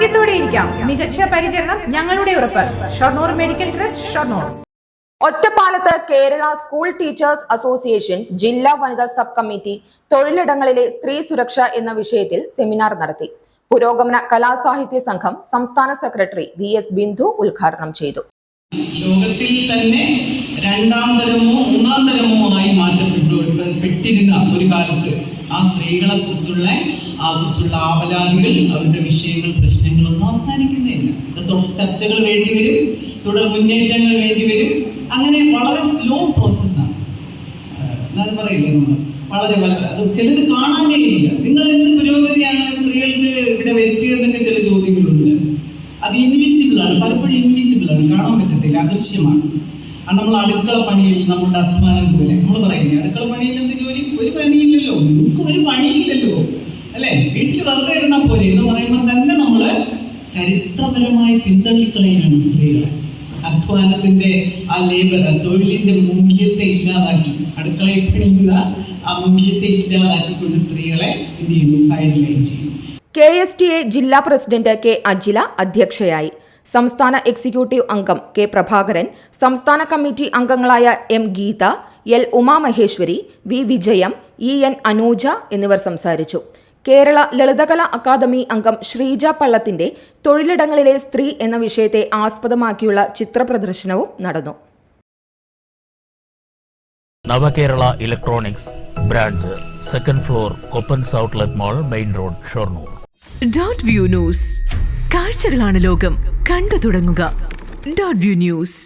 ആരോഗ്യത്തോടെ ഇരിക്കാം. മികച്ച പരിചരണം ഞങ്ങളുടെ ഉറപ്പ്. Shoranur medical trust Shoranur. ഒറ്റപ്പാലത്ത് കേരള സ്കൂൾ ടീച്ചേഴ്സ് അസോസിയേഷൻ ജില്ലാ വനിതാ സബ് കമ്മിറ്റി തൊഴിലിടങ്ങളിലെ സ്ത്രീ സുരക്ഷ എന്ന വിഷയത്തിൽ സെമിനാർ നടത്തി. പുരോഗമന കലാസാഹിത്യ സംഘം സംസ്ഥാന സെക്രട്ടറി വി എസ് ബിന്ദു ഉദ്ഘാടനം ചെയ്തു. ലോകത്തിൽ തന്നെ രണ്ടാം തരമോ മൂന്നാം തരമോ പെട്ടിരുന്ന ഒരു കാലത്ത് ആ സ്ത്രീകളെ കുറിച്ചുള്ള ആ കുറിച്ചുള്ള ആവലാതികൾ അവരുടെ വിഷയങ്ങൾ പ്രശ്നങ്ങളൊന്നും അവസാനിക്കുന്നില്ല. ചർച്ചകൾ വേണ്ടി വരും തുടർ മുന്നേറ്റങ്ങൾ വേണ്ടി വരും. അങ്ങനെ വളരെ സ്ലോ പ്രോസസ്സാണ് അത് പറയില്ലേ നമ്മൾ വളരെ വളരെ. അത് ചിലത് കാണാനേ ഇല്ല. നിങ്ങൾ എന്ത് പുരോഗതിയാണ് സ്ത്രീകൾക്ക് ഇവിടെ വരുത്തിയതെന്നൊക്കെ ചില ചോദ്യങ്ങളുണ്ട്. അത് ഇൻവിസിബിൾ ആണ്. പലപ്പോഴും ഇൻവിസിബിൾ ആണ്. കാണാൻ പറ്റത്തില്ല. അദൃശ്യമാണ്. നമ്മൾ അടുക്കള പണിയിൽ നമ്മുടെ അധ്വാനം പോലെ. നമ്മൾ പറയുന്നത് അടുക്കള പണിയിൽ എന്ത് ജോലി ഒരു പണിയില്ലല്ലോ നിങ്ങൾക്ക് ഒരു പണിയില്ലല്ലോ അല്ലേ? വീട്ടിൽ വെറുതെ ഇരുന്നാൽ പോലെ എന്ന് പറയുമ്പോൾ തന്നെ നമ്മൾ ചരിത്രപരമായി പിന്തള്ളിക്കളയാണ് സ്ത്രീകളെ. അധ്വാനത്തിന്റെ ആ ലേബർ തൊഴിലിന്റെ മൂല്യത്തെ ഇല്ലാതാക്കി അടുക്കളയിൽ പിടിയുക ആ മൂല്യത്തെ ഇല്ലാതാക്കിക്കൊണ്ട് സ്ത്രീകളെ ചെയ്യുന്നു? സൈഡ് ലൈൻ ചെയ്യും. കെ എസ് ടി എ ജില്ലാ പ്രസിഡന്റ് കെ അജില അധ്യക്ഷയായി. സംസ്ഥാന എക്സിക്യൂട്ടീവ് അംഗം കെ പ്രഭാകരൻ സംസ്ഥാന കമ്മിറ്റി അംഗങ്ങളായ M Geetha L Umamaheswari V Vijayam E N Anuja എന്നിവർ സംസാരിച്ചു. കേരള ലളിതകലാ അക്കാദമി അംഗം ശ്രീജ പള്ളത്തിന്റെ തൊഴിലിടങ്ങളിലെ സ്ത്രീ എന്ന വിഷയത്തെ ആസ്പദമാക്കിയുള്ള ചിത്രപ്രദർശനവും നടന്നു. Navakerala electronics branch second floor Koppan outlet mall main road Shoranur. Dot view news. കാഴ്ചകളാണ് ലോകം. കണ്ടു തുടങ്ങുക. Dot view news.